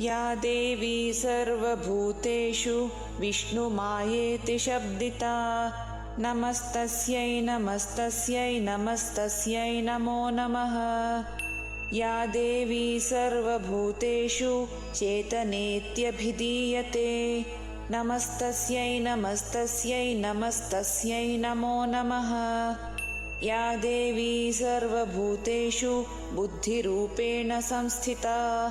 या देवी सर्वभूतेषु विष्णुमायेति शब्दिता। नमस्तस्यै नमस्तस्यै नमस्तस्यै नमो नमः। या देवी सर्वभूतेषु चेतनेत्यभिधीयते। नमस्तस्यै नमस्तस्यै नमस्तस्यै नमो नमः। या देवी सर्वभूतेषु बुद्धिरूपेण संस्थिता